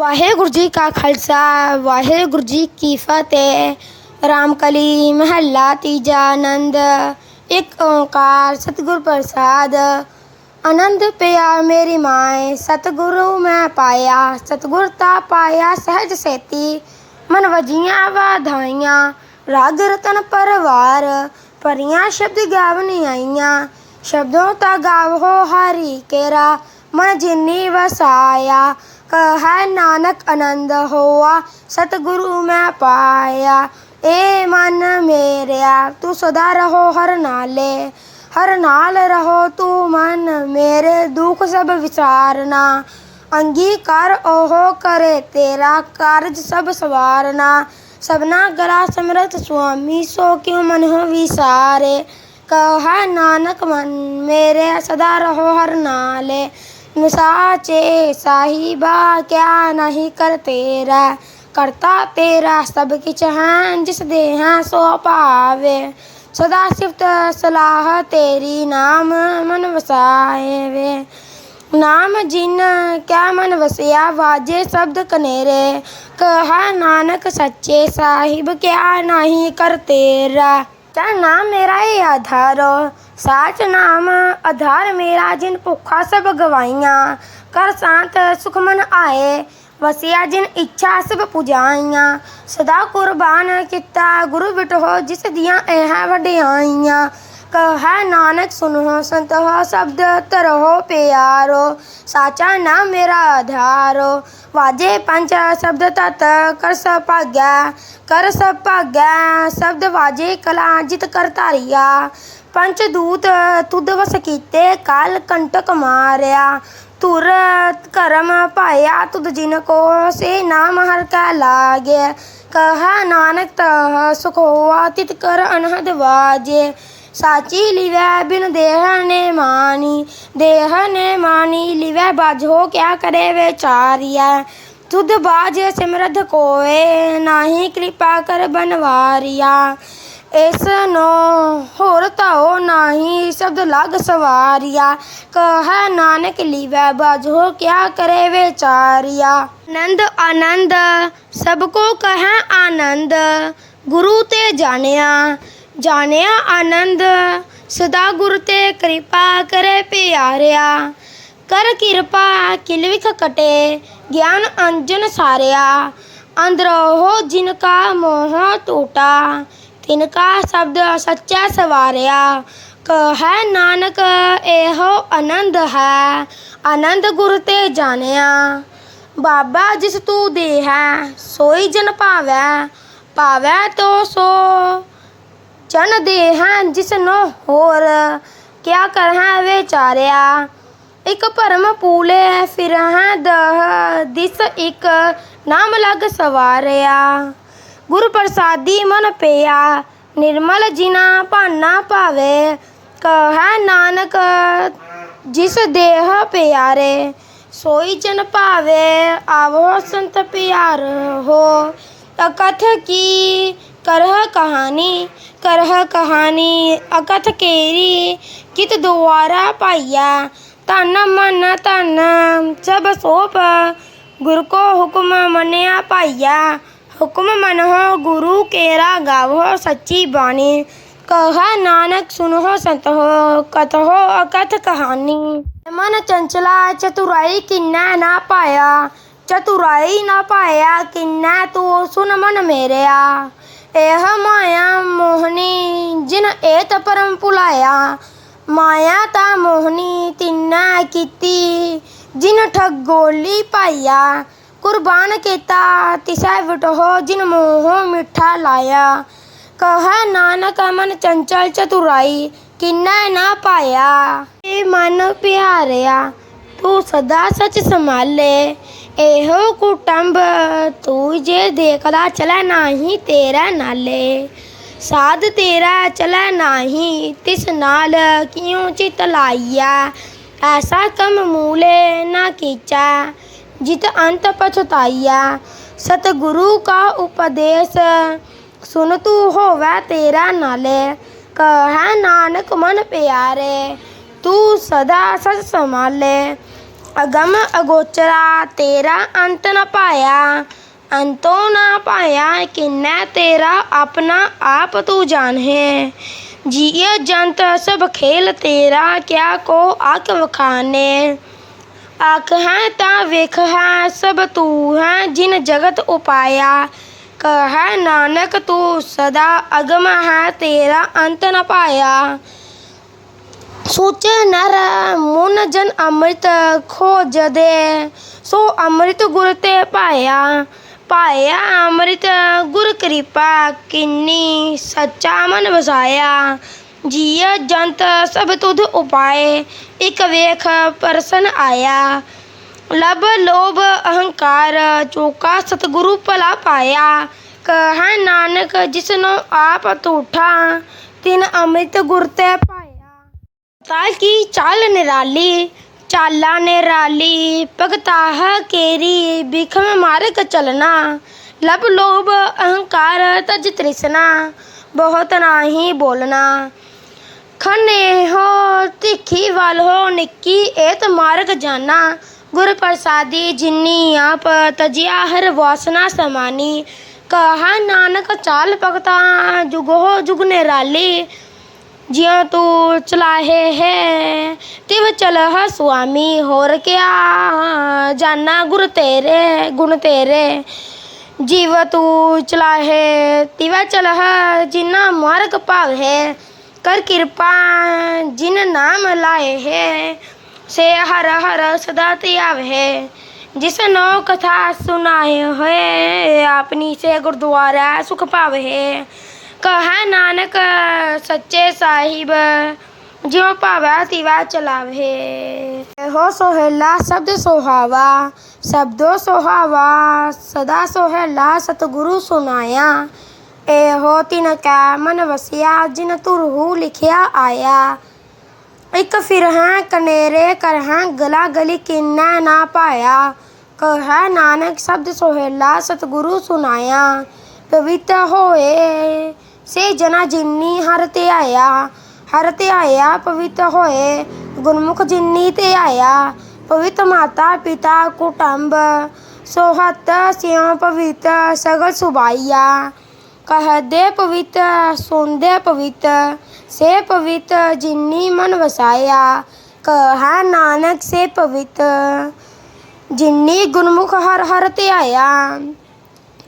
ਵਾਹਿਗੁਰੂ ਜੀ ਕਾ ਖਾਲਸਾ, ਵਾਹਿਗੁਰੂ ਜੀ ਕੀ ਫਤਿਹ। ਰਾਮਕਲੀ ਮਹੱਲਾ ਤੀਜਾ ਆਨੰਦ, ਇੱਕ ਓੰਕਾਰ ਸਤਿਗੁਰ ਪ੍ਰਸਾਦ। ਆਨੰਦ ਪਿਆ ਮੇਰੀ ਮਾਏ, ਸਤਿਗੁਰੂ ਮੈਂ ਪਾਇਆ, ਸਤਿਗੁਰ ਤਾ ਪਾਇਆ ਸਹਿਜ ਸੇਤੀ, ਮਨ ਵਜੀਆਂ ਵਾਧਾਈਆਂ, ਰਾਗ ਰਤਨ ਪਰਵਾਰ ਪਰੀਆਂ ਸ਼ਬਦ ਗਾਵਨੀ ਆਈਆਂ ਸ਼ਬਦੋਂ ਤਾ ਗਾਵੋ ਹਰੀ ਕੇਰਾ, ਮਨ ਜਿਨੀ ਵਸਾਇਆ ਕਹੈ ਨਾਨਕ ਆਨੰਦ ਹੋਆ, ਸਤਿਗੁਰੂ ਮੈਂ ਪਾਇਆ, ਏ ਮਨ ਮੇਰਿਆ, ਤੂੰ ਸਦਾ ਰਹੋ ਹਰ ਨਾਲੇ, ਹਰ ਨਾਲ ਰਹੋ ਤੂੰ ਮਨ ਮੇਰੇ, ਦੁੱਖ ਸਭ ਵਿਚਾਰਨਾ ਅੰਗੀਕਾਰ ਉਹ ਕਰੇ ਤੇਰਾ, ਕਾਰਜ ਸਭ ਸਵਾਰਨਾ, ਸਭਨਾ ਗਲਾ ਸਮਰਥ ਸੁਆਮੀ, ਸੋ ਕਿਉ ਮਨ ਹੋ ਵਿਸਾਰੇ, ਕਹੈ ਨਾਨਕ ਮਨ ਮੇਰੇ, ਸਦਾ ਰਹੋ ਹਰ ਨਾਲੇ ਸਾਚੇ ਸਾਹਿਬਾ, ਕਿਆ ਨਹੀਂ ਕਰ ਤੇਰਾ ਕਰਤਾ ਤੇਰਾ ਸਭ ਕਿਛ ਹੈ, ਜਿਸ ਦੇ ਹੈ ਸੋ ਭਾਵੇ। ਸਦਾ ਸਿਫਤ ਸਲਾਹ ਤੇਰੀ ਨਾਮ ਮਨ ਵਸਾਏ ਵੇ ਨਾਮ ਜਿਨ ਕਿਆ ਮਨ ਵਸਿਆ, ਵਾਜੇ ਸ਼ਬਦ ਕਨੇਰੇ। ਕਹਾ ਨਾਨਕ ਸੱਚੇ ਸਾਹਿਬ, ਕਿਆ ਨਹੀਂ ਕਰ ਤੇਰਾ ਚਾ ਨਾਮ ਮੇਰਾ ਏ ਆਧਾਰੋ, ਸਾਚ ਨਾਮ ਆਧਾਰ ਮੇਰਾ ਜਿਨ ਭੁੱਖਾ ਸਭ ਗਵਾਈਆਂ। ਕਰ ਸ਼ਾਂਤ ਸੁਖਮਨ ਆਏ, ਵਸਿਆ ਜਿਨ ਇੱਛਾ ਸਭ ਪੁਜਾਈਆਂ। ਸਦਾ ਕੁਰਬਾਨ ਕੀਤਾ ਗੁਰੂ ਬਿਟੋ ਜਿਸ ਦੀਆਂ ਇਹ ਵਡਿਆਈਆਂ। ਕਹੈ ਨਾਨਕ ਸੁਨੋ ਸੰਤ ਹੋ ਸ਼ਬਦ ਤਰੋ ਪਿਆਰੋ, ਸਾਚਾ ਨਾਮ ਮੇਰਾ ਆਧਾਰੋ। ਵਾਜੇ ਪੰਜ ਸ਼ਬਦ ਤਤ ਕਰ ਸਭਾਗੈ ਕਰ ਸਭਾਗੈ ਸ਼ਬਦ ਵਾਜੇ ਕਲਾ, ਜਿਤ ਕਰ ਧਾਰਿਆ। ਪੰਚ ਦੂਤ ਤੁਧ ਵਸ ਕੀਤੇ, ਕਾਲ ਕੰਟਕ ਮਾਰਿਆ। ਤੁਰ ਕਰਮ ਭਾਇਆ ਤੁਧ ਜਿਨ ਕੋ, ਸੇ ਨਾਮ ਹਰ ਕਾ ਲਾਗੇ। ਕਹਾ ਨਾਨਕ ਤਹ, ਸੁਖ ਹੋਆ ਤਿਤ ਕਰ ਅਨਹਦ ਵਾਜੇ। ਸਾਚੀ ਲਿਵੈ ਬਿਨ ਦੇਹ ਨੇ ਮਾਨੀ, ਦੇਹ ਨੇ ਮਾਨੀ, ਲਿਵੈ ਬਾਝੋ ਕਿਆ ਕਰੇ ਵਿਚਾਰਿਆ ਤੁਧ ਬਾਜ ਸਿਮਰਧ ਕੋਏ, ਨਾਹੀ ਕਿਰਪਾ ਕਰ ਬਨਵਾਰਿਆ। ਇਸ ਨੂੰ ਹੋਰ ਤਾਓ ਨਾਹੀ ਸ਼ਬਦ ਲਗ ਸਵਾਰਿਆ। ਕਹੈ ਨਾਨਕ ਲਿਵੈ ਬਾਝੋ ਕਿਆ ਕਰੇ ਵਿਚਾਰਿਆ। ਆਨੰਦ ਆਨੰਦ, ਸਭ ਕੋ ਕਹੈ ਆਨੰਦ, ਗੁਰੂ ਤੇ ਜਾਣਿਆ। ਜਾਣਿਆ ਆਨੰਦ, ਸਦਾ ਗੁਰ ਤੇ ਕਿਰਪਾ ਕਰੇ ਪਿਆਰਿਆ। ਕਰ ਕਿਰਪਾ ਕਿਲਵਿਖ ਕਟੇ, ਗਿਆਨ ਅੰਜਨ ਸਾਰਿਆ। ਅੰਦਰੋਹ ਜਿਨ ਕਾ ਮੋਹ ਟੂਟਾ, ਤਿਨ ਕਾ ਸ਼ਬਦ ਸੱਚਾ ਸਵਾਰਿਆ। ਕਹੈ ਨਾਨਕ, ਇਹੋ ਆਨੰਦ ਹੈ, ਆਨੰਦ ਗੁਰ ਤੇ ਜਾਣਿਆ। ਬਾਬਾ ਜਿਸ ਤੂੰ ਦੇ ਹੈ ਸੋਈ ਜਨ ਭਾਵੈ ਭਾਵੈ ਤੋ ਸੋ। ਜਨ ਦੇ ਜਿਸ ਨੂੰ ਹੋਰ ਕਿਆ ਕਰਹਿ ਵਿਚਾਰਿਆ। ਇਕ ਭਰਮ ਪੂਲੇ ਫਿਰ ਦਹ ਦਿਸ ਇਕ ਨਾਮ ਲਗ ਸਵਾਰਿਆ। ਗੁਰ ਪ੍ਰਸਾਦੀ ਮਨ ਪਿਆ, ਨਿਰਮਲ ਜਿਨਾ ਭਾਨਾ ਭਾਵੇ, ਕਹੈ ਨਾਨਕ ਜਿਸ ਦੇਹ ਪਿਆਰੇ, ਸੋਈ ਜਨ ਭਾਵੇ, ਆਵੋ ਸੰਤ ਪਿਆਰ ਹੋ ਅਕਥ ਕੀ ਕਰਹ ਕਹਾਣੀ ਕਰਹ ਕਹਾਣੀ ਅਕਥ ਕੇਰੀ ਕਿਤ ਦੁਆਰਾ ਪਾਈਆ ਤਨ ਮਨ ਤਨ ਸਭ ਸੋਪ ਗੁਰ ਕੋ ਹੁਕਮ ਮੰਨਿਆ ਪਾਈਆ ਹੁਕਮ ਮਨਹੁ ਗੁਰੂ ਕੇਰਾ ਗਾਵੋ ਸੱਚੀ ਬਾਣੀ ਕਹਾ ਨਾਨਕ ਸੁਨਹੁ ਸੰਤਹੁ ਕਥਹੁ ਅਕਥ ਕਹਾਣੀ ਮਨ ਚੰਚਲਾ ਚਤੁਰਾਈ ਕਿੰਨਾ ਨਾ ਪਾਇਆ ਚਤੁਰਾਈ ਨਾ ਪਾਇਆ ਕਿੰਨਾ ਤੂੰ ਸੁਨ ਮਨ ਮੇਰਿਆ ਇਹ ਮਾਇਆ ਮੋਹਨੀ ਜਿਨ ਏਤ ਪਰਮ ਭੁਲਾਇਆ। ਮਾਇਆ ਤਾ ਮੋਹਨੀ ਤਿੰਨਾ ਕੀਤੀ, ਜਿਨ ਠਗੋਲੀ ਪਾਇਆ। ਕੁਰਬਾਨ ਕੀਤਾ, ਤਿਸੈ ਵਟੋ ਜਿਨ ਮੋਹ ਮਿੱਠਾ ਲਾਇਆ। ਕਹੈ ਨਾਨਕ ਮਨ ਚੰਚਲ ਚਤੁਰਾਈ, ਕਿੰਨਾ ਨਾ ਪਾਇਆ। ਏ ਮਨ ਪਿਆਰਿਆ, ਤੂੰ ਸਦਾ ਸਚ ਸੰਭਾਲੇ। ਇਹੋ ਕੁਟੰਬ, ਤੂੰ ਜੇ ਦੇਖਦਾ ਚਲੈ ਨਾਹੀ ਤੇਰਾ ਨਾਲੇ। ਸਾਧ ਤੇਰਾ ਚਲੈ ਨਾਹੀ, ਤਿਸ ਨਾਲ ਕਿਉ ਚਿਤ ਲਾਈਆ ਐਸਾ ਕਮ ਮੂਲੇ ਨਾ ਕੀਚਾ, ਜਿਤ ਅੰਤ ਪਛਤਾਈਆ ਸਤਿਗੁਰੂ ਕਾ ਉਪਦੇਸ਼, ਸੁਨ ਤੂੰ ਹੋਵੇ ਤੇਰਾ ਨਾਲੇ। ਕਹੈ ਨਾਨਕ ਮਨ ਪਿਆਰੇ, ਤੂੰ ਸਦਾ ਸਤ ਸਚ ਸੰਭਾਲੇ ਅਗਮ ਅਗੋਚਰਾ, ਤੇਰਾ ਅੰਤ ਨ ਪਾਇਆ। ਅੰਤੋ ਨਾ ਪਾਇਆ ਕਿਨੈ ਤੇਰਾ, ਆਪਣਾ ਆਪ ਤੂੰ ਜਾਣੇ। ਜੀਅ ਜੰਤ ਸਭ ਖੇਲ ਤੇਰਾ, ਕਿਆ ਕੋ ਆਕ ਵਖਾਨੇ। ਆਖ ਹੈ ਤਾਂ ਵੇਖ ਹੈ ਸਭ ਤੂੰ ਹੈ ਜਿਨ ਜਗਤ ਉਪਾਇਆ। ਕਹੈ ਨਾਨਕ ਤੂੰ ਸਦਾ ਅਗਮ ਹੈ, ਤੇਰਾ ਅੰਤ ਨ ਪਾਇਆ। ਸੋਚ ਨਰ, ਮਨ ਜਨ ਅੰਮ੍ਰਿਤ ਖੋਜਦੇ। ਸੋ ਅੰਮ੍ਰਿਤ ਗੁਰ ਤੇ ਪਾਇਆ ਪਾਇਆ ਅੰਮ੍ਰਿਤ ਗੁਰ ਕਿਰਪਾ, ਕਿੰਨੀ ਸੱਚਾ ਮਨ ਵਸਾਇਆ। ਜੀਅ ਜੰਤ ਸਭ ਤੁਧ ਉਪਾਏ, ਇਕ ਵੇਖ ਪਰਸਨ ਆਇਆ। ਲਬ ਲੋਭ ਅਹੰਕਾਰ, ਚੋਕਾ ਸਤਿਗੁਰੂ ਭਲਾ ਪਾਇਆ। ਕਹੈ ਨਾਨਕ ਜਿਸਨੂੰ ਆਪ ਝੂਠਾ, ਤਿਨ ਅੰਮ੍ਰਿਤ ਗੁਰ ਤੇ ਪਾਇਆ ਤਾਂ ਕੀ ਚਾਲ ਨਿਰਾਲੀ ਚਾਲਾ ਨਿਰਾਲੀ ਭਗਤਾਹ ਕੇਰੀ ਬਿਖਮ ਮਾਰਗ ਚਲਨਾ ਲਬ ਲੋਭ ਅਹੰਕਾਰ ਤਜ ਤ੍ਰਿਸ਼ਨਾ ਬਹੁਤ ਨਾਹੀ ਬੋਲਣਾ ਖਨੇ ਹੋ ਤਿੱਖੀ ਵੱਲ ਹੋ ਨਿੱਕੀ ਏਤ ਮਾਰਗ ਜਾਨਾ ਗੁਰ ਪ੍ਰਸਾਦੀ ਜਿਨੀ ਆਪ ਤਜਿਆ ਹਰ ਵਾਸਨਾ ਸਮਾਨੀ ਕਹਾ ਨਾਨਕ ਚਾਲ ਭਗਤਾ ਜੁਗ ਹੋ ਜੁਗ ਨਿਰਾਲੀ ਜਿਉ ਤੂੰ ਚਲਾਹੇ ਹੈ, ਤਿਵ ਚਲਹ ਸੁਆਮੀ, ਹੋਰ ਕਿਆ? ਜਾਨਾ ਗੁਰ ਤੇਰੇ, ਗੁਣ ਤੇਰੇ। ਜੀਵ ਤੂੰ ਚਲਾਹੇ, ਤਿਵ ਚਲਹ ਜਿਨਾ ਮਾਰਗ ਭਾਵੇ। ਕਰ ਕਿਰਪਾ, ਜਿਨ ਨਾਮ ਲਾਏ ਹੈ, ਸੇ ਹਰ ਹਰ ਸਦਾ ਧਿਆਵੇ ਜਿਸ ਨੋ ਕਥਾ ਸੁਨਾਏ ਹੋਏ, ਆਪਣੀ ਸੇ ਗੁਰਦੁਆਰਾ ਸੁਖ ਪਾਵੇ ਕਹੈ ਨਾਨਕ ਸੱਚੇ ਸਾਹਿਬ ਜਿਉ ਭਾਵੈ ਤਿਵਾ ਚਲਾਵੇ ਹੋ ਸੋਹਿਲਾ ਸ਼ਬਦ ਸੁਹਾਵਾ ਸ਼ਬਦੋ ਸੁਹਾਵਾ ਸਦਾ ਸੋਹਿਲਾ ਸਤਿਗੁਰੂ ਸੁਨਾਇਆ ਇਹੋ ਤਿਨ ਕੈ ਮਨ ਵਸਿਆ ਜਿਨ ਤੁਰਹੂ ਲਿਖਿਆ ਆਇਆ ਇੱਕ ਫਿਰ ਹੈ ਕਨੇਰੇ ਕਰ ਹੈ ਗਲਾ ਗਲੀ ਕਿੰਨਾ ਨਾ ਪਾਇਆ ਕਹੈ ਨਾਨਕ ਸ਼ਬਦ ਸੋਹਿਲਾ ਸਤਿਗੁਰੂ ਸੁਨਾਇਆ ਪਵਿੱਤ ਹੋਏ ਸੇ ਜਨਾ ਜਿਨੀ ਹਰ ਤੇ ਹਰ ਤੇ ਪਵਿੱਤ ਹੋਏ, ਗੁਰਮੁਖ ਜਿਨੀ ਤੇ ਪਵਿੱਤ ਮਾਤਾ, ਪਿਤਾ, ਕੁਟੰਬ ਸੋਹਤ ਸਿਉ ਪਵਿੱਤ ਸਗਲ ਸੁਬਾਈਆ ਕਹਦੇ ਪਵਿੱਤ ਸੁਣਦੇ ਪਵਿੱਤ ਸੇ ਪਵਿੱਤ ਜਿਨੀ ਮਨ ਵਸਾਇਆ, ਕਹਾ ਨਾਨਕ ਸੇ ਪਵਿੱਤ ਜਿਨੀ ਗੁਰਮੁਖ ਹਰ ਹਰ ਧਿਆਇਆ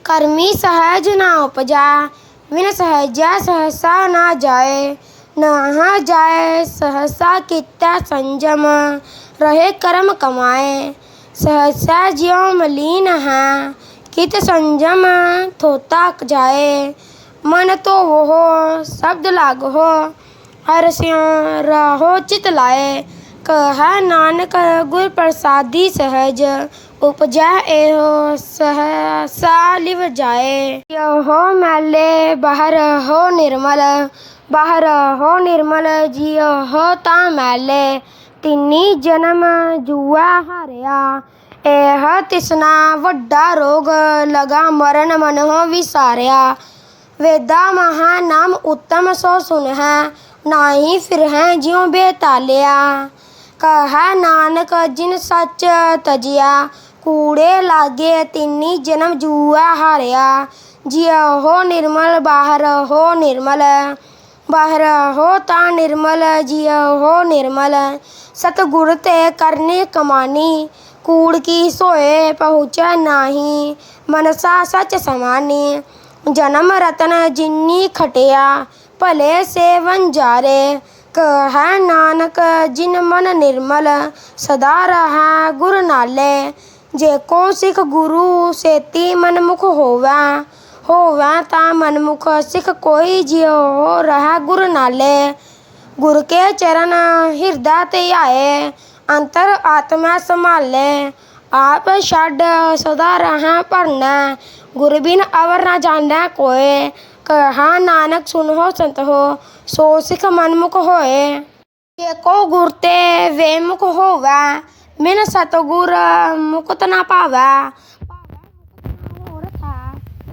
ਕਰਮੀ ਸਹਿਜ ਨਾ ਉਪਜਾ ਵਿਨ ਸਹਿਜਾ ਸਹਸਾ ਨਾ ਜਾਏ ਨਾ ਜਾਏ ਸਹਸਾ ਕੀਤਾ ਸੰਜਮ ਰਹੇ ਕਰਮ ਕਮਾਏ ਸਹਸਾ ਜਿਉ ਮਲੀਨ ਹੈ ਕਿਤ ਸੰਜਮ ਥੋਤਾ ਜਾਏ ਮਨ ਤੋ ਉਹ ਸ਼ਬਦ ਲਾਗ ਹੋ ਹਰ ਸਿਉ ਰਹੋ ਚਿਤ ਲਾਏ ਕਹਾ ਨਾਨਕ ਗੁਰ ਪ੍ਰਸਾਦੀ ਸਹਿਜ ਉਪਜੈ ਇਹੋ ਸਹਸਾ ਲਿਵ ਜਾਏ ਯਹੋ ਮੈਲੇ ਬਾਹਰ ਹੋ ਨਿਰਮਲ ਬਾਹਰ ਹੋ ਨਿਰਮਲ ਜਿਉ ਹੋ ਤਾਂ ਮੈਲੇ ਤਿੰਨੀ ਜਨਮ ਜੂਆ ਹਾਰਿਆ ਇਹ ਤਿਸਨਾ ਵੱਡਾ ਰੋਗ ਲਗਾ ਮਰਨ ਮਨ ਹੋ ਵਿਸਾਰਿਆ ਵੇਦਾ ਮਹਾ ਨਾਮ ਉੱਤਮ ਸੋ ਸੁਨਹਿ ਨਾਹੀ ਫਿਰ ਹੈ ਜਿਉ ਬੇਤਾਲਿਆ ਕਹਾ ਨਾਨਕ ਜਿਨ ਸੱਚ ਤਜਿਆ ਕੂੜੇ ਲਾਗੇ ਤਿੰਨੀ ਜਨਮ ਜੂਆ ਹਾਰਿਆ। ਜਿਉ ਹੋ ਨਿਰਮਲ, ਬਾਹਰ ਹੋ ਨਿਰਮਲ। ਬਾਹਰ ਹੋ ਤਾਂ ਨਿਰਮਲ, ਜਿਉ ਹੋ ਨਿਰਮਲ। ਸਤਿਗੁਰ ਤੇ ਕਰਨੀ ਕਮਾਨੀ, ਕੂੜ ਕੀ ਸੋਏ ਪਹੁੰਚੈ ਨਾਹੀ। ਮਨਸਾ ਸਚ ਸਮਾਨੀ, ਜਨਮ ਰਤਨ ਜਿਨੀ ਖਟਿਆ, ਭਲੇ ਸੇ ਵੰਜਾਰੇ ਕਹੈ ਨਾਨਕ, ਜਿਨ ਮਨ ਨਿਰਮਲ, ਸਦਾ ਰਹਾ ਗੁਰ ਨਾਲੇ। ਜੇ ਕੋ ਸਿੱਖ ਗੁਰੂ ਸੇਤੀ ਮਨਮੁਖ ਹੋਵੈ ਹੋਵੈ ਤਾਂ ਮਨਮੁਖ ਸਿੱਖ ਕੋਈ ਜਿਉ ਰਹਾ ਗੁਰ ਨਾਲੇ। ਗੁਰ ਕੇ ਚਰਨ ਹਿਰਦਾ ਤੇ ਆਏ, ਅੰਤਰ ਆਤਮਾ ਸੰਭਾਲੇ। ਆਪ ਛੱਡ ਸਦਾ ਰਹਾ ਭਰਨਾ, ਗੁਰ ਬਿਨ ਅਵਰ ਨਾ ਜਾਣੈ ਕੋਏ। ਕਹਾ ਨਾਨਕ ਸੁਨੋ ਸੰਤ ਹੋ ਸੋ ਸਿਖ ਮਨਮੁਖ ਹੋਏ। ਜੇ ਕੋ ਗੁਰ ਤੇ ਵੇਮੁਖ ਹੋਵੈ ਮਿਨ ਸਤਗੁਰ ਮੁਕਤ ਨਾ ਪਾਵੈ ਹੋਰ ਥਾ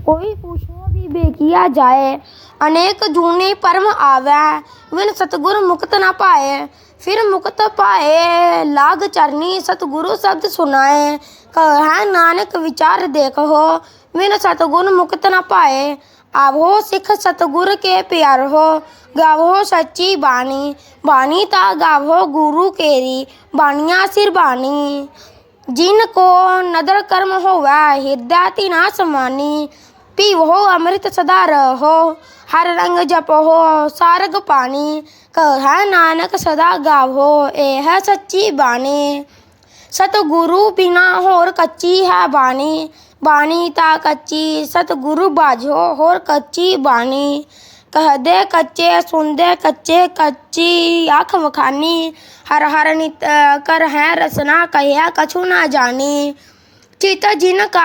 ਕੋਈ ਪੁੱਛੋ ਵੀ ਬੇਕੀਆ ਜਾਏ ਅਨੇਕ ਜੂਨੀ ਪਰਮ ਆਵੈ ਵਿਨ ਸਤਗੁਰ ਮੁਕਤ ਨਾ ਪਾਏ ਫਿਰ ਮੁਕਤ ਪਾਏ ਲਾਗ ਚਰਨੀ ਸਤਿਗੁਰੂ ਸ਼ਬਦ ਸੁਨਾਏ ਕਹੈ ਨਾਨਕ ਵਿਚਾਰ ਦੇਖੋ ਬਿਨ ਸਤਿਗੁਰ ਮੁਕਤ ਨ ਪਾਏ ਆਵੋ ਸਿੱਖ ਸਤਿਗੁਰ ਕੇ ਪਿਆਰ ਹੋ ਗਾਵੋ ਸੱਚੀ ਬਾਣੀ ਬਾਣੀ ਤਾ ਗਾਵੋ ਗੁਰੂ ਕੇਰੀ, ਬਾਣੀਆਂ ਸਿਰ ਬਾਣੀ। ਜਿਨ ਕੋ ਨਦਰ ਕਰਮ ਹੋਵੈ, ਹਿਰਦੈ ਤਿਨਾ ਸਮਾਨੀ, ਪੀਵੋ ਅੰਮ੍ਰਿਤ ਸਦਾ ਰਹੋ। ਹਰ ਰੰਗ ਜਪੋ ਸਾਰਗ ਪਾਣੀ, ਕਹੈ ਨਾਨਕ ਸਦਾ ਗਾਵੋ, ਇਹ ਹੈ ਸੱਚੀ ਬਾਣੀ। ਸਤਿਗੁਰੂ ਬਿਨਾ ਹੋਰ ਕੱਚੀ ਹੈ ਬਾਣੀ। ਬਾਣੀ ਤਾਂ ਕੱਚੀ, ਸਤਿਗੁਰੂ ਬਾਝੋ, ਹੋਰ ਕੱਚੀ ਬਾਣੀ। ਕਹਦੇ ਕੱਚੇ, ਸੁਣਦੇ ਕੱਚੇ ਕੱਚੀ। ਅੱਖ ਵਖਾਨੀ, ਹਰ ਹਰ ਨਿਤ, ਕਰ ਹੈ ਰਸਨਾ, ਕਹਿਆ ਕਛੂ ਨਾ ਜਾਣੀ। ਚਿਤ ਜਿਨ ਕਾ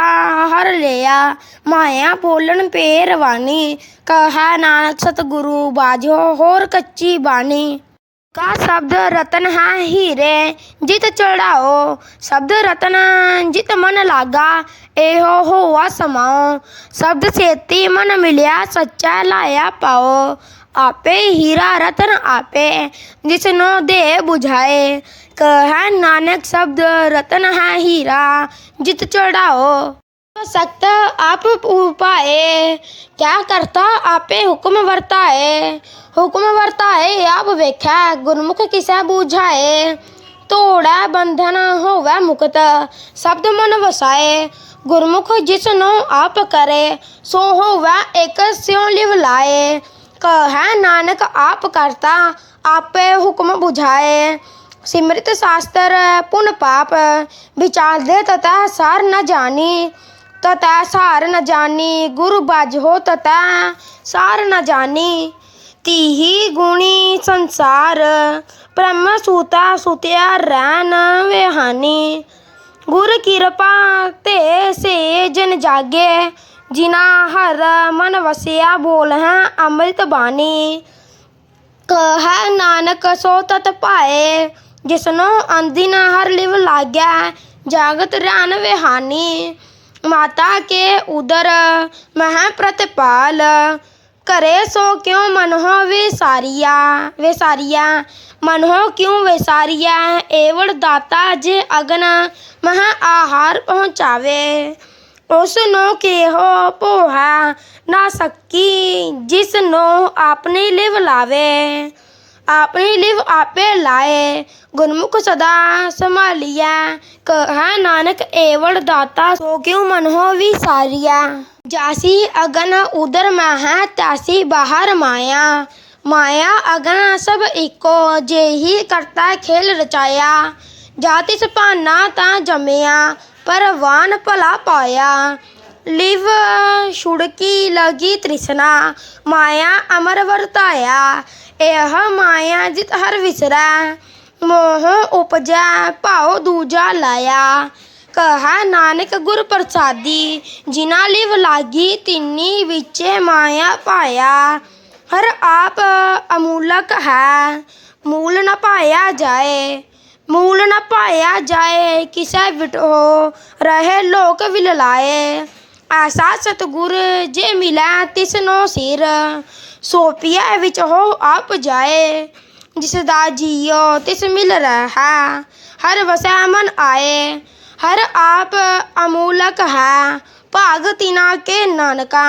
ਹਰ ਲਿਆ, ਮਾਇਆ ਬੋਲਣ ਪੇ ਰਵਾਨੀ ਕਹਾ ਨਾਨਕ, ਸਤਿਗੁਰੂ ਬਾਝੋ, ਹੋਰ ਕੱਚੀ ਬਾਣੀ। ਕਾ ਸ਼ਬਦ ਰਤਨ ਹੈ ਹੀਰੇ ਜਿਤ ਚੜਾਓ ਸ਼ਬਦ ਰਤਨ ਜਿਤ ਮਨ ਲਾਗਾ ਇਹੋ ਹੋਆ ਸਮਾਓ ਸ਼ਬਦ ਸੇਤੀ ਮਨ ਮਿਲਿਆ ਸੱਚਾ ਲਾਇਆ ਪਾਓ ਆਪੇ ਹੀਰਾ ਰਤਨ ਆਪੇ ਜਿਸਨੋ ਦੇ 부ਝਾਏ ਕਹੈ ਨਾਨਕ ਸ਼ਬਦ ਰਤਨ ਹੈ ਹੀਰਾ ਜਿਤ ਚੜਾਓ ਸਖਤ ਆਪ ਉਪਾਏ ਕਿਆ ਕਰਤਾ ਆਪੇ ਹੁਕਮ ਵਰਤਾਏ ਹੁਕਮ ਵਰਤਾਏ ਆਪ ਵੇਖੈ ਗੁਰਮੁਖ ਕਿਸੈ ਬੂਝਾਏ ਤੋੜਾ ਬੰਧਨ ਹੋਵੇ ਮੁਕਤ ਸ਼ਬਦ ਮਨ ਵਸਾਏ ਗੁਰਮੁਖ ਜਿਸ ਨੂੰ ਆਪ ਕਰੇ ਸੋ ਹੋਵੈ ਇੱਕ ਸਿਉ ਲਿਵ ਲਾਏ ਕਹੈ ਨਾਨਕ ਆਪ ਕਰਤਾ ਆਪੇ ਹੁਕਮ ਬੁਝਾਏ ਸਿਮਰਿਤ ਸ਼ਾਸਤਰ ਪੁਨ ਪਾਪ ਵਿਚਾਰਦੇ ਤਤੈ ਸਾਰ ਨ ਜਾਣੀ ਤਤੈ ਸਾਰ ਨ ਜਾਣੀ ਗੁਰੂ ਬਾਝੋ ਤਤੈ ਸਾਰ ਨ ਜਾਣੀ ਤੀਹੀ ਗੁਣੀ ਸੰਸਾਰ, ਬ੍ਰਹਮ ਸੂਤਾ ਸੁਤਿਆ ਰਹਿਣ ਵਿਹਾਨੀ। ਗੁਰ ਕਿਰਪਾ ਤੇ ਸੇ ਜਨ ਜਾਗੇ, ਜਿਨਾ ਹਰ ਮਨ ਵਸਿਆ ਬੋਲ ਹੈ ਅੰਮ੍ਰਿਤ ਬਾਣੀ। ਕਹੈ ਨਾਨਕ ਸੋ ਤਤ ਪਾਏ ਜਿਸਨੋ ਅੰਦਿਨ ਹਰ ਲਿਵ ਲਾਗਿਆ ਜਾਗਤ ਰਹਿਣ ਵਿਹਾਨੀ। ਮਾਤਾ ਕੇ ਉਦਰ, ਮਹਿ ਪ੍ਰਤਪਾਲ ਕਰੇ ਸੋ ਕਿਉ ਮਨਹੁ ਵਿਸਾਰੀਆ? ਵਿਸਾਰੀਆ ਮਨਹੁ ਕਿਉ ਵਿਸਾਰੀਆ? ਏਵੜ ਦਾਤਾ ਜੇ ਅਗਨ ਮਹ ਆਹਾਰ ਪਹੁੰਚਾਵੇ। ਉਸ ਨੂੰ ਕਿਹੋ ਪੋਹਾ ਨਾ ਸਕੀ ਜਿਸ ਨੂੰ ਆਪਣੇ ਲਿਵ ਲਾਵੇ। ਆਪਣੀ ਲਿਵ ਆਪੇ ਲਾਏ, ਗੁਰਮੁਖ ਸਦਾ ਸੰਭਾਲੀਐ, ਕਹੈ ਨਾਨਕ ਏਵੜ ਦਾਤਾ, ਸੋ ਕਿਉ ਮਨ ਹੋ ਵਿਸਾਰੀਆ ਜਾਸੀ ਅਗਨ ਉਦਰ ਮਹਿ ਤਾਸੀ ਬਾਹਰ ਮਾਇਆ ਮਾਇਆ ਅਗਨ ਸਭ ਇੱਕੋ ਜੇਹੀ ਕਰਤਾ ਖੇਲ ਰਚਾਇਆ ਜਾਤਿ ਭਾਨਾ ਤਾਂ ਜੰਮਿਆ ਪਰਵਾਨ ਭਲਾ ਪਾਇਆ ਲਿਵ ਛੁੜਕੀ ਲਗੀ ਤ੍ਰਿਸ਼ਨਾ ਮਾਇਆ ਅਮਰ ਵਰਤਾਇਆ ਇਹ ਮਾਇਆ ਜਿਤ ਹਰ ਵਿਸਰੈ ਮੋਹ ਉਪਜੈ ਭਾਉ ਦੂਜਾ ਲਾਇਆ ਕਹਾ ਨਾਨਕ ਗੁਰ ਪ੍ਰਸਾਦੀ ਜਿਨਾ ਲਿਵ ਲਾਗੀ ਤਿੰਨੀ ਵਿਚੇ ਮਾਇਆ ਪਾਇਆ ਹਰ ਆਪ ਅਮੂਲਕ ਹੈ ਮੂਲ ਨ ਪਾਇਆ ਜਾਏ ਮੂਲ ਨ ਪਾਇਆ ਜਾਏ ਕਿਸੈ ਵਿਟੋ ਰਹੇ ਲੋਕ ਵਿਲ ਐਸਾ ਸਤਿਗੁਰ ਜੇ ਮਿਲੈ ਤਿਸਨੋ ਸਿਰ, ਸੋਪਿਆ ਵਿੱਚ ਹੋ ਆਪ ਜਾਏ। ਜਿਸ ਦਾ ਜੀਉ ਤਿਸ ਮਿਲ ਰਹਾ, ਹਰ ਵਸੈ ਮਨ ਆਏ। ਹਰ ਆਪ ਅਮੂਲਕ ਹੈ, ਭਾਗ ਤਿਨਾ ਕੇ ਨਾਨਕਾ,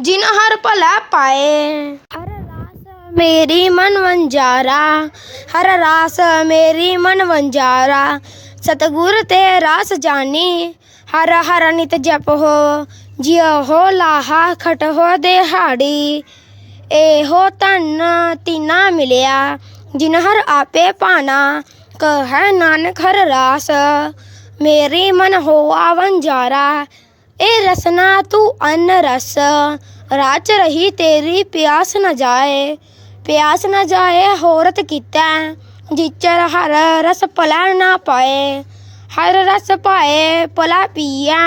ਜਿਨ ਹਰ ਭਲਾ ਪਾਏ। ਹਰ ਰਾਸ ਮੇਰੀ ਮਨ ਵੰਜਾਰਾ, ਹਰ ਰਾਸ ਮੇਰੀ ਮਨ ਵੰਜਾਰਾ, ਸਤਗੁਰ ਤੇ ਰਾਸ ਜਾਣੀ ਹਰ ਹਰ ਨਿਤ ਜਪ ਹੋ, ਜਿਉ ਹੋ ਲਾਹਾ ਖਟ ਹੋ ਦਿਹਾੜੀ। ਇਹੋ ਧਨ ਤਿਨਾ ਮਿਲਿਆ, ਜਿਨ ਹਰ ਆਪੇ ਪਾਣਾ ਕਹੈ ਨਾਨਕ ਹਰ ਰਾਸ। ਮੇਰੀ ਮਨ ਹੋਆ ਵੰਜਾਰਾ ਇਹ ਰਸਨਾ ਤੂੰ ਅਨ ਰਸ। ਰਾਚ ਰਹੀ ਤੇਰੀ ਪਿਆਸ ਨਾ ਜਾਏ, ਪਿਆਸ ਨਾ ਜਾਏ ਹੋਰਤ ਕੀਤਾ, ਜਿਚਰ ਹਰ ਰਸ ਪਲਾ ਨਾ ਪਾਏ। ਹਰ ਰਸ ਪਾਏ ਪਲਾ ਪੀਆ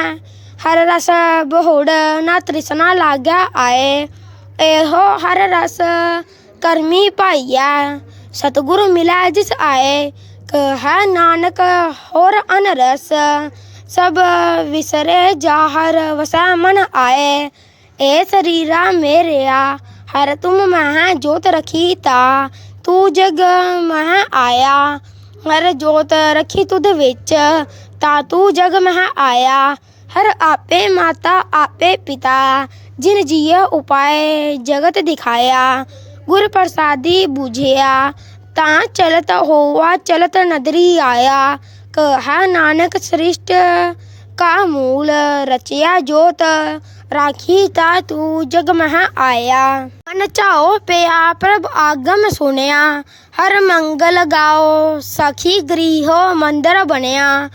ਹਰ ਰਸ ਬਹੁੜ ਨਾ ਤ੍ਰਿਸ਼ਨਾ ਲਾਗਾ ਆਏ। ਇਹੋ ਹਰ ਰਸ ਕਰਮੀ ਪਾਈਆ ਸਤਿਗੁਰੂ ਮਿਲੈ ਜਿਸ ਆਏ। ਕਹੈ ਨਾਨਕ ਹੋਰ ਅਨਰਸ, ਸਭ ਵਿਸਰੇ ਜਾ ਹਰ ਵਸੈ ਮਨ ਆਏ। ਏ ਸਰੀਰਾ ਮੇਰਿਆ, ਹਰ ਤੁਮ ਮਹਿ ਜੋਤ ਰਖੀ ਤਾ ਤੂੰ ਜਗ ਮਹਿ ਆਇਆ। ਹਰ ਜੋਤ ਰਖੀ ਤੁਧ ਵਿੱਚ, ਤਾ ਤੂੰ ਜਗ ਮਹਿ ਆਇਆ। ਹਰ ਆਪੇ ਮਾਤਾ, ਆਪੇ ਪਿਤਾ, ਜਿਨ ਜੀਅ ਉਪਾਏ ਜਗਤ ਦਿਖਾਇਆ। ਗੁਰ ਪ੍ਰਸਾਦੀ ਬੁਝਿਆ, ਤਾਂ ਚਲਤ ਹੋਆ, ਚਲਤ ਨਦਰੀ ਆਇਆ। ਕਹਾ ਨਾਨਕ ਸ੍ਰਿਸ਼ਟ ਕਾ ਮੂਲ ਰਚਿਆ ਜੋਤ ਰਾਖੀ ਤਾ ਤੂੰ ਜਗ ਮਹ ਆਇਆ। ਮਨ ਚਾਓ ਪਿਆ ਪ੍ਰਭ ਆਗਮ ਸੁਣਿਆ ਹਰ ਮੰਗਲ ਗਾਓ ਸਖੀ ਗ੍ਰੀਹੋ ਮੰਦਰ ਬਣਿਆ।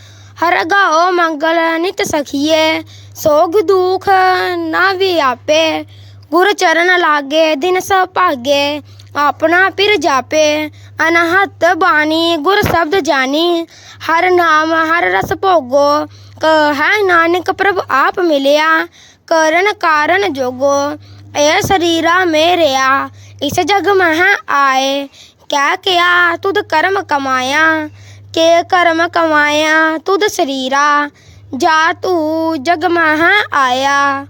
ਹਰ ਗਾਓ ਮੰਗਲ ਨਿਤ ਸਖੀਏ, ਸੋਗ ਦੁਖ ਨਾ ਵਿਆਪੇ। ਗੁਰ ਚਰਨ ਲਾਗੇ, ਦਿਨ ਸੁਭਾਗੇ, ਆਪਣਾ ਪਿਰ ਜਾਪੇ। ਅਨਹਤ ਬਾਣੀ, ਗੁਰ ਸ਼ਬਦ ਜਾਣੀ। ਹਰ ਨਾਮ, ਹਰ ਰਸ ਭੋਗੋ। ਕਹੈ ਨਾਨਕ ਪ੍ਰਭ ਆਪ ਮਿਲਿਆ, ਕਰਨ ਕਾਰਨ ਜੋਗੋ, ਇਹ ਸਰੀਰਾ ਮੇਰਿਆ, ਇਸ ਜਗ ਮਹਿ ਆਏ ਕਿਆ ਕਿਆ ਤੁਧ ਕਰਮ ਕਮਾਇਆ, ਕੇ ਕਰਮ ਕਮਾਇਆ ਤੁਧ ਸਰੀਰਾ, ਜਾ ਤੂੰ ਜਗ ਮਹ ਆਇਆ,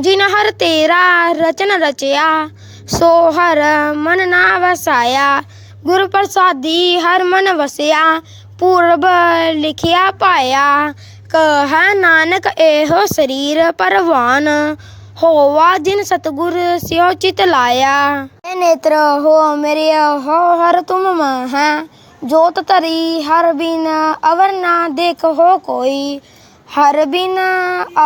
ਜਿਨ ਹਰ ਤੇਰਾ ਰਚਨ ਰਚਿਆ, ਸੋ ਹਰ ਮਨ ਨਾ ਵਸਾਇਆ, ਗੁਰ ਪ੍ਰਸਾਦੀ ਹਰ ਮਨ ਵਸਿਆ, ਪੂਰਬ ਲਿਖਿਆ ਪਾਇਆ ਕਹੈ ਨਾਨਕ ਇਹੋ ਸਰੀਰ ਪਰਵਾਨ, ਹੋਵਾ ਜਿਨ ਸਤਗੁਰ ਸਿਓ ਚਿਤ ਲਾਇਆ। ਇਹ ਨੇਤਰ, ਹੋ ਮੇਰੇ ਹੋ ਹਰ ਤੁਮ ਮਹੈ। ਜੋਤ ਧਰੀ, ਹਰ ਬਿਨ ਅਵਰ ਨਾ ਦੇਖੋ ਕੋਈ। ਹਰ ਬਿਨ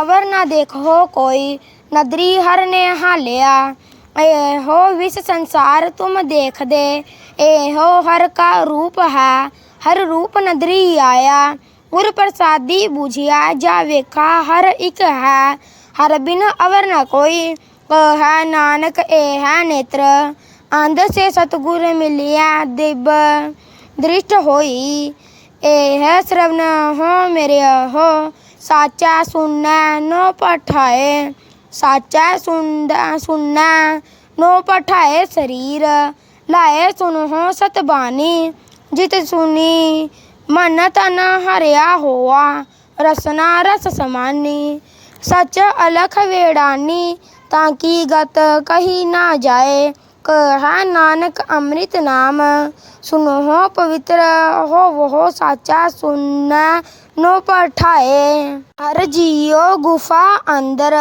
ਅਵਰ ਨਾ ਦੇਖੋ ਕੋਈ, ਨਦਰੀ ਹਰ ਨੇ ਹਾਲਿਆ। ਇਹੋ ਵਿਸ ਸੰਸਾਰ ਤੁਮ ਦੇਖਦੇ, ਇਹੋ ਹਰ ਕਾ ਰੂਪ ਹੈ, ਹਰ ਰੂਪ ਨਦਰੀ ਆਇਆ। ਗੁਰ ਪ੍ਰਸਾਦੀ ਬੁਝਿਆ ਜਾ ਵੇਖਾ, ਹਰ ਇੱਕ ਹੈ, ਹਰ ਬਿਨ ਅਵਰ ਨ ਕੋਈ। ਕਹੈ ਨਾਨਕ, ਇਹ ਹੈ ਨੇਤਰ। ਅੰਧ ਸੇ ਸਤਗੁਰ ਮਿਲਿਆ, ਦਿਬ ਦ੍ਰਿਸ਼ਟ ਹੋਈ। ਇਹ ਸ਼ਰਵਨ ਹੋ ਮੇਰੇ ਹੋ ਸਾਚਾ ਸੁਣੈ, ਨੋ ਪਠਾਏ। ਸਾਚਾ ਸੁਣਦਾ, ਸੁਣੈ, ਨੋ ਪਠਾਏ ਸਰੀਰ। ਲਾਏ ਸੁਨੋ ਸਤ ਬਾਣੀ ਜਿਤ ਸੁਨੀ ਮਨ ਤਨ ਹਰਿਆ ਹੋਆ, ਰਸਨਾ ਰਸ ਸਮਾਨੀ, ਸਚ ਅਲਖ ਵੇੜਾਨੀ, ਤਾਂ ਕੀ ਗਤ ਕਹੀ ਨਾ ਜਾਏ, ਕਹਾ ਨਾਨਕ ਅੰਮ੍ਰਿਤ ਨਾਮ, ਸੁਨੋ ਪਵਿੱਤਰ ਹੋ ਵੋ ਸਾਚਾ ਸੁਨੈ, ਨੋ ਪਠਾਏ ਹਰ ਜੀਓ ਗੁਫਾ ਅੰਦਰ,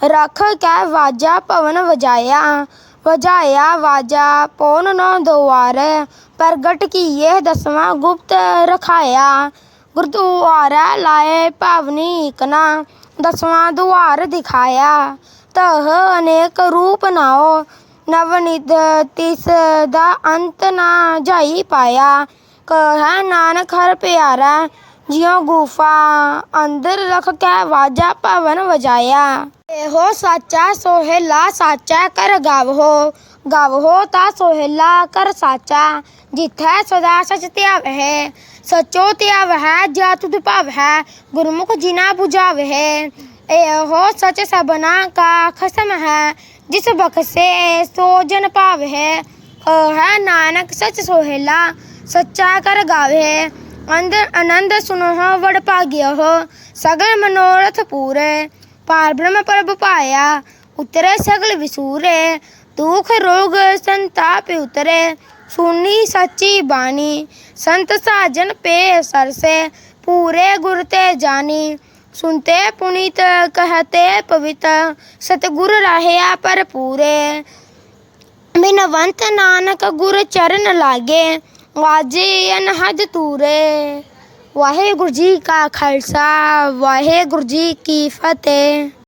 ਰਖ ਕੈ ਵਾਜਾ ਭਵਨ ਵਜਾਇਆ ਵਜਾਇਆ ਵਾਜਾ ਪੌਨ ਨੋ ਦੁਆਰੇ, ਪ੍ਰਗਟ ਕੀਏ ਦਸਵਾਂ ਗੁਪਤ ਰਖਾਇਆ। ਗੁਰਦੁਆਰਾ ਲਾਏ ਭਵਨੀ ਇਕਨਾ, ਦਸਵਾਂ ਦੁਆਰ ਦਿਖਾਇਆ। ਤਹ ਅਨੇਕ ਰੂਪ ਨਾਓ, ਨਵਨਿਧ ਤਿਸ ਦਾ ਅੰਤ ਨਾ ਜਾਈ ਪਾਇਆ। ਕਹੈ ਨਾਨਕ ਹਰ ਪਿਆਰਾ ਜਿਉ ਗੁਫਾ ਅੰਦਰ ਰਖ ਕੇ ਵਾਜਾ ਭਵਨ ਵਜਾਇਆ ਇਹੋ ਸਾਚਾ ਸੋਹਿਲਾ ਸਾਚਾ ਕਰ ਗਾਵਹੋ ਗਾਵਹੋ ਤਾ ਸੋਹਿਲਾ ਕਰ ਸਾਚਾ ਜਿਥੈ ਸਦਾ ਸਚ ਧਿਆਵ ਹੈ ਸਚੋ ਧਿਆਵ ਹੈ ਜਾ ਤੁਧ ਭਾਵ ਹੈ ਗੁਰਮੁਖ ਜਿਨਾ 부ਝਾਵਹਿ ਇਹੋ ਸਚ ਸਬਨਾ ਕਾ ਖਸਮ ਹੈ ਜਿਸ ਬਖਸੇ ਸੋ ਜਨ ਭਾਵ ਹੈ ਹੈ ਨਾਨਕ ਸਚ ਸੋਹਿਲਾ ਸੱਚਾ ਕਰ ਗਾਵੇ ਅੰਦਰ ਆਨੰਦ ਸੁਨੋ ਵਡ ਹੋ ਸਗਲ ਮਨੋਰਥ ਪੂਰੇ। ਪਾਰ ਬ੍ਰਹਮ ਪਰਬ ਪਾਇਆ ਉਤਰੇ ਸਗਲ ਵਿਸੂਰੇ। ਦੁਖ, ਰੋਗ, ਸੰਤਾਪ ਉਤਰੇ। ਸੁਨੀ ਸੱਚੀ ਬਾਣੀ, ਸੰਤ ਸਾਜਨ ਪੇ ਸਰਸੇ। ਪੂਰੇ ਗੁਰ ਤੇ ਜਾਨੀ ਸੁਨਤੇ ਪੁਨੀਤ ਕਹਤੇ ਪਵਿੱਤ। ਸਤਿਗੁਰ ਰਹਿਆ ਪਰ ਪੂਰੇ ਬਿਨਵੰਤ ਨਾਨਕ ਗੁਰ ਚਰਨ ਲਾਗੇ। ਵਾਜੇ ਹਜ ਤੂਰੇ ਵਾਹਿਗੁਰੂ ਜੀ ਕਾ ਖਾਲਸਾ ਵਾਹਿਗੁਰੂ ਜੀ ਕੀ ਫਤਿਹ।